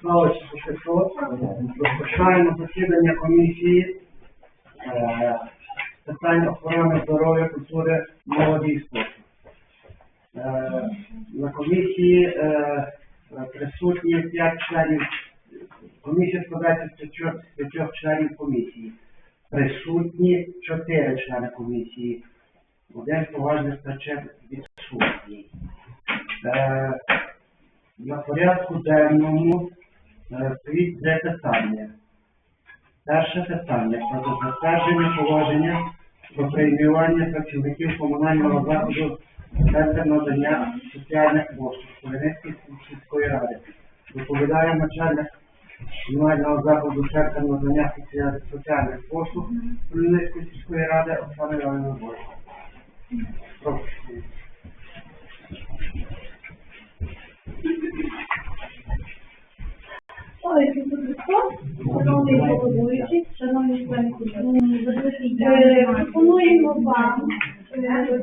Слава Ісусу Христу. Розпочинаємо засідання комісії е, питань охорони здоров'я, культури, молоді і спорту. Е, На комісії е, присутні 5 членів. Комісія складається з п'ятьох- з п'ятьох членів комісії. Присутні 4 члени комісії. Один з поважних причин відсутній. Е, на порядку денному е, дві питання. Перше питання про затвердження положення про преміювання працівників комунального закладу Центр надання соціальних послуг Хмельницької сільської ради. Доповідає начальник комунального закладу Центр надання соціальних- послуг Хмельницької сільської ради Оксана Іванівна Бойко. Пропонуємо вам е,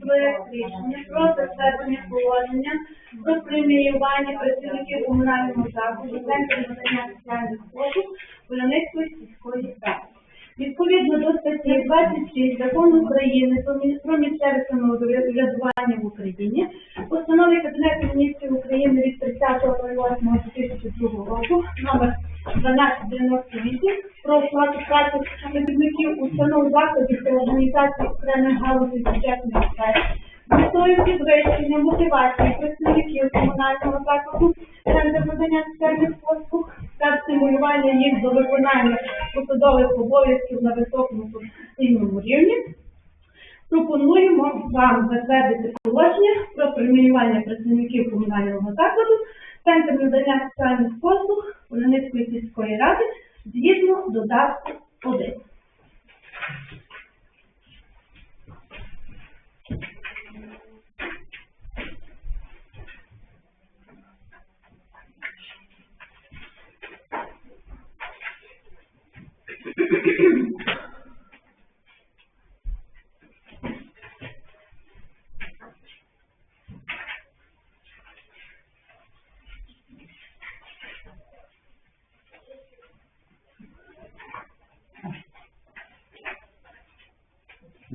проект рішення про затвердження положення про преміювання працівників комунального закладу Центру надання соціальних послуг Поляницької сільської ради. Відповідно до статті 26 Закону України про місцеве самоврядування в Україні, постанови Кабінету міністрів України від 30.08.2002 року номер 1298 про праці працівників установ закладів та організацій окремих галузей бюджетної сфери, з метою підвищення мотивації працівників комунального закладу Центру надання соціальних послуг та стимулювання їх до виконання посадових обов'язків на високому професійному рівні, пропонуємо вам затвердити положення про преміювання працівників комунального закладу Центр надання соціальних послуг Поляницької сільської ради згідно додатку 1.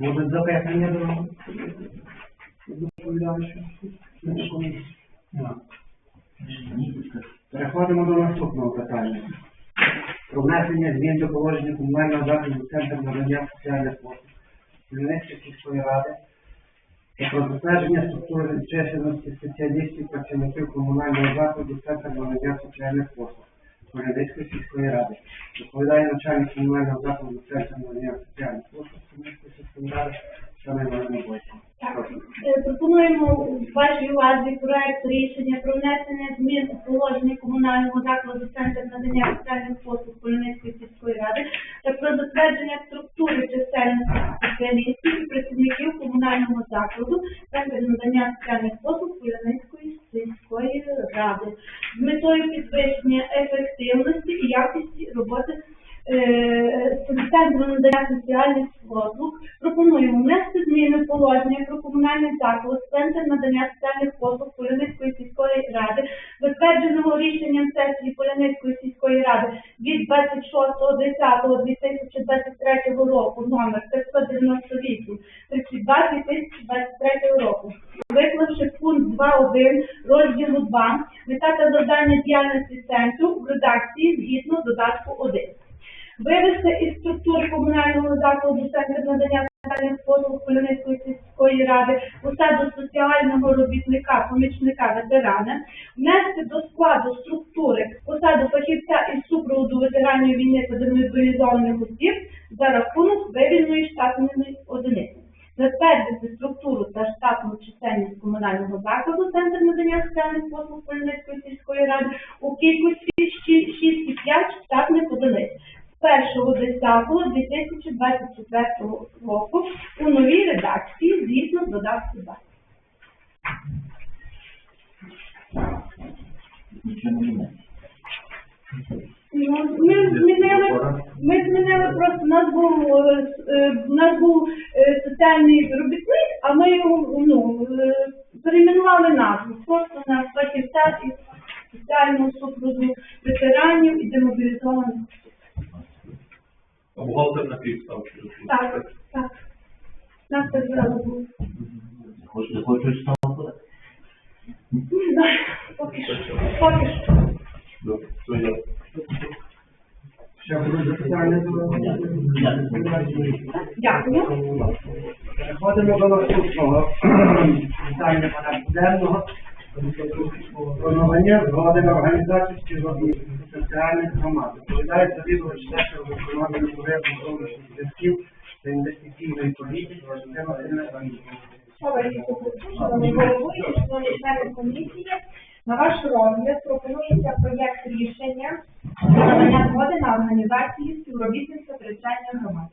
Може, запитання до? Нема. Переходимо до наступного питання. Про внесення змін до положення комунального закладу Центру надання соціальних послуг Хмельницької сільської ради та про затвердження структури чисельності спеціалістів працівників комунального закладу Центру надання соціальних послуг Хмельницької сільської ради. Доповідає начальник комунального закладу Центру надання соціальних послуг Хмельницької Прошу. Е, Пропонуємо вашій увазі проект рішення про внесення змін у положення комунального закладу Центр надання соціальних послуг Поліницької сільської ради та про затвердження структури чисельності спеціалістів і працівників комунального закладу Центр надання соціальних послуг Поліницької сільської ради з метою підвищення ефективності і якості роботи е, Центру надання соціальних послуг пропонуємо внести зміни в положення про комунальний заклад, центр надання соціальних послуг Поляницької сільської ради, затвердженого рішенням сесії Поляницької сільської ради від 26.10.2023 року номер 598 32 2023 року. Виклавши пункт 2.1 розділу 2, мета та завдання діяльності центру в редакції згідно додатку 1 вивести із структури комунального закладу Центр надання послуг Поліницької сільської ради посаду соціального робітника, помічника ветерана, внести до складу структури посаду фахівця із супроводу ветеранів війни та демобілізованих осіб за рахунок вивільної штатної одиниці. Затвердити структуру та штатну чисельність комунального закладу Центр надання соціальних послуг Поліницької сільської ради у кількості 30-го 2024 року у новій редакції згідно з додатку 2. Ми змінили, ми змінили просто, у нас був, е, е, у нас був е, соціальний робітник, а ми його ну, перейменували назву. Просто на фахівця і соціального супроводу ветеранів і демобілізованих. А бухгалтер на півстав чи Так, так. Нас так зразу було. Хоч не хочеш там буде? Не знаю, поки що. Поки що. Добре, Переходимо до наступного питання денного про надання згоди на організацію співробітників соціальних громад. Доповідає завідувач сектору виконання порядку зовнішніх зв'язків та інвестиційної політики Валентина члени комісії, на ваш розгляд пропонується проєкт рішення надання згоди на організацію співробітництва територіальних громад.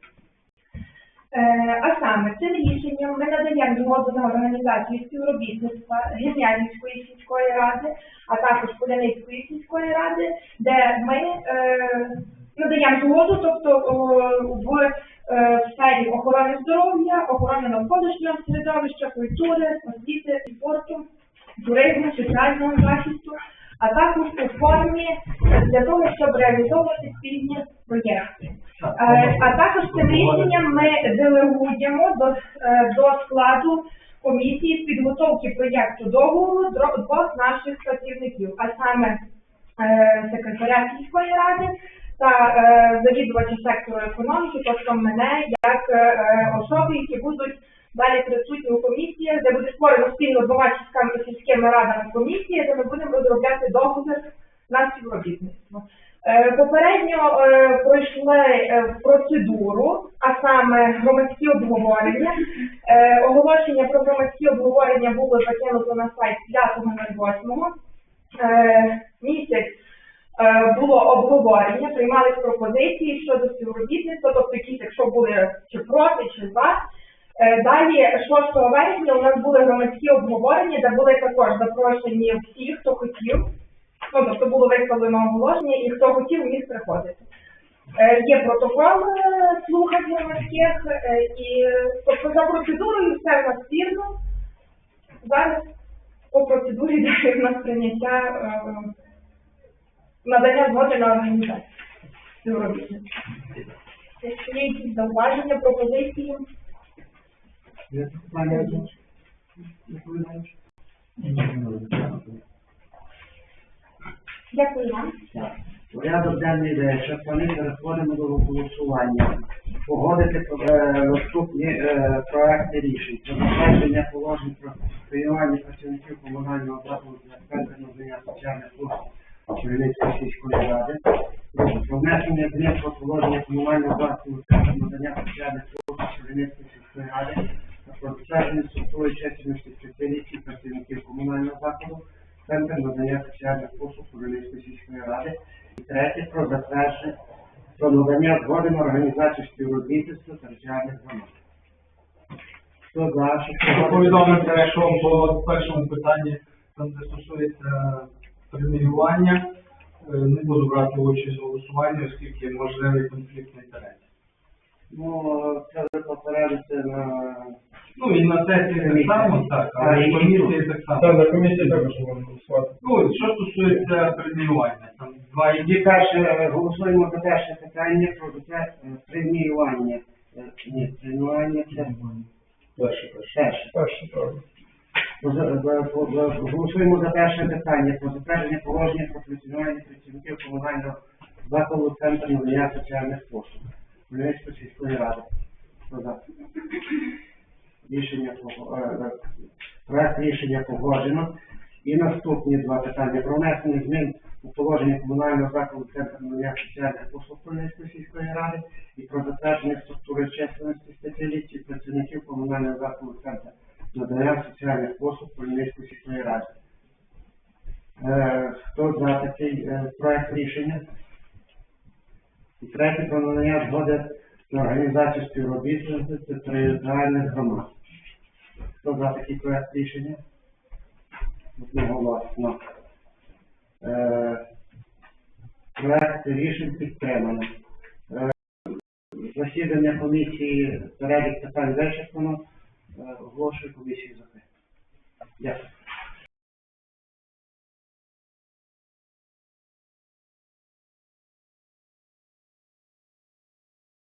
Е, А саме цим рішенням ми надаємо згоду на організацію співробітництва Гем'янівської сільської ради, а також Поляницької сільської ради, де ми е, надаємо згоду, тобто в, е, сфері охорони здоров'я, охорони навколишнього середовища, культури, освіти, спорту, туризму, соціального захисту, а також у формі для того, щоб реалізовувати спільні проєкти. Е, А також цим рішенням ми делегуємо до, е, до складу комісії з підготовки проєкту договору двох наших працівників, а саме е, секретаря сільської ради та е, завідувача сектору економіки, тобто мене як е, е, особи, які будуть далі присутні у комісії, де буде створено спільно двома сільськими радами комісії, де ми будемо розробляти договір на співробітництво. Е, Попередньо е, пройшли е, процедуру, а саме громадські обговорення. Оголошення про громадські обговорення було закинуто на сайт 5.08. Е, Місяць було обговорення, приймались пропозиції щодо співробітництва, тобто якісь, якщо були чи проти, чи за. Далі, 6 вересня, у нас були громадські обговорення, де були також запрошені всі, хто хотів. Ну, тобто було виставлено оголошення, і хто хотів, міг приходити. Е, Є протокол е, слухань громадських, е, і тобто за процедурою все в нас вірно. Зараз по процедурі йде в нас прийняття е, надання згоди на організацію. Якщо є якісь зауваження, пропозиції, доповідача? Дякую вам. Порядок денний ми переходимо до голосування. Погодити е, наступні е, проекти рішень про затвердження положень про приймання працівників комунального закладу для надання соціальних послуг Чернівецької сільської ради. Про внесення змін про положення комунального закладу центру надання соціальних послуг Чернівецької сільської ради про затвердження структури чисельності працівників комунального закладу Центр надання соціальних послуг Чернівецької сільської ради. І третє про затвердження про надання згоди на організацію співробітництва територіальних громад. Хто за, що Повідомити, що по першому питанні, там де стосується преміювання, не буду брати участь в голосуванні, оскільки можливий конфлікт інтересів. Ну, це попередите на... Ну і на сесії так само, так, А, але і- і комісії так само. Там на комісії також можна голосувати. Ну, що стосується преміювання, там два ідеї. перше, е, голосуємо за перше питання про затвер- е, преміювання. Е, Ні, преміювання це Перше, перше. перше. Перше, правда. Голосуємо за перше питання про затвердження положення про функціонування працівників комунального закладу центру надання соціальних послуг. Хмельницької сільської ради. Хто за? Рішення е, проект рішення погоджено. І наступні два питання про внесення змін у положення комунального закладу центру надання соціальних послуг Хмельницької сільської ради і про затвердження структури численності спеціалістів працівників комунального закладу центру надання соціальних послуг Хмельницької сільської ради. Е, хто за такий е, проект рішення? І третє про надання згоди на організацію співробітництва територіальних громад. Хто за такий проєкт рішення? Одноголосно. Е, проєкт рішень підтримано. Е, засідання комісії перелік питань вичерпано. Е, оголошую комісію закритою. Дякую.